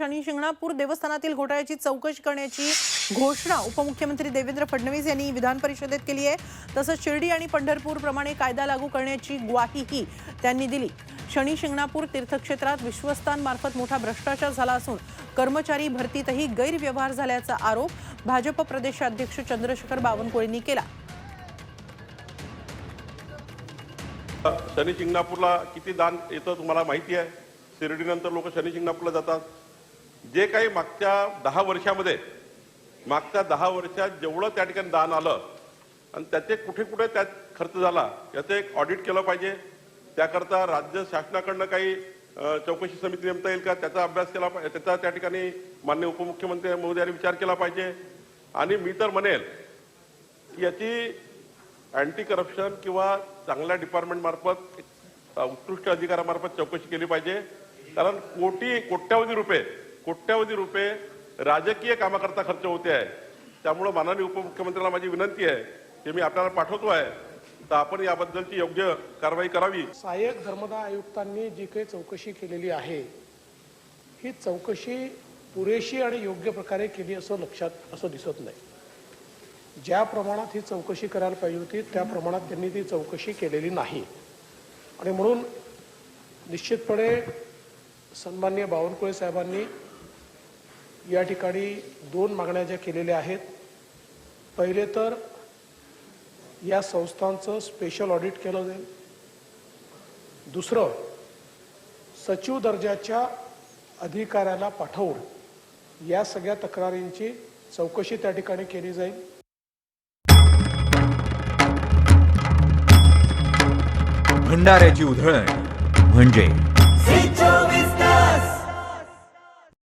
शनी शिंगणापूर देवस्थानातील घोटाळ्याची चौकशी करण्याची घोषणा उपमुख्यमंत्री देवेंद्र फडणवीस यांनी विधान परिषदेत केली आहे. तसंच शिर्डी आणि पंढरपूर प्रमाणे कायदा लागू करण्याची ग्वाहीही त्यांनी दिली. शनी शिंगणापूर तीर्थक्षेत्रात विश्वस्तांमार्फत मोठा भ्रष्टाचार झाला असून कर्मचारी भरतीतही गैरव्यवहार झाल्याचा आरोप भाजप प्रदेशाध्यक्ष चंद्रशेखर बावनकुळेंनी केला. शनी शिंगणापूरला किती दान येतं तुम्हाला माहिती आहे? शिर्डीनंतर लोक शनी शिंगणापूरला जातात. जे काही मागच्या दहा वर्षामध्ये मागच्या दहा वर्षात जेवढं त्या ठिकाणी दान आलं आणि त्याचे कुठे कुठे त्यात खर्च झाला याचं एक ऑडिट केलं पाहिजे. त्याकरता राज्य शासनाकडनं काही चौकशी समिती नेमता येईल का त्याचा अभ्यास केला पाहिजे त्याचा त्या ठिकाणी मान्य उपमुख्यमंत्री महोदयांनी विचार केला पाहिजे. आणि मी तर म्हणेल की याची अँटी करप्शन किंवा चांगल्या डिपार्टमेंटमार्फत उत्कृष्ट अधिकाऱ्यामार्फत चौकशी केली पाहिजे. कारण कोटी कोट्यावधी रुपये कोट्यावधी रुपये राजकीय कामाकरता खर्च होते आहे. त्यामुळं माननीय उपमुख्यमंत्र्यांना माझी विनंती आहे की मी आपल्याला पाठवतो आहे. तर आपण याबद्दलची योग्य कारवाई करावी. सहाय्यक धर्मदाय आयुक्तांनी जी काही चौकशी केलेली आहे ही चौकशी पुरेशी आणि योग्य प्रकारे केली असं लक्षात असं दिसत नाही. ज्या प्रमाणात ही चौकशी करायला पाहिजे होती त्या प्रमाणात त्यांनी ती चौकशी केलेली नाही. आणि म्हणून निश्चितपणे सन्मान्य बावनकुळे साहेबांनी या ठिकाणी दोन मागण्या ज्या केलेल्या आहेत. पहिले तर या संस्थांचं स्पेशल ऑडिट केलं जाईल. दुसरं सचिव दर्जाच्या अधिकाऱ्याला पाठवून या सगळ्या तक्रारींची चौकशी त्या ठिकाणी केली जाईल. भंडाऱ्याची उधळण म्हणजे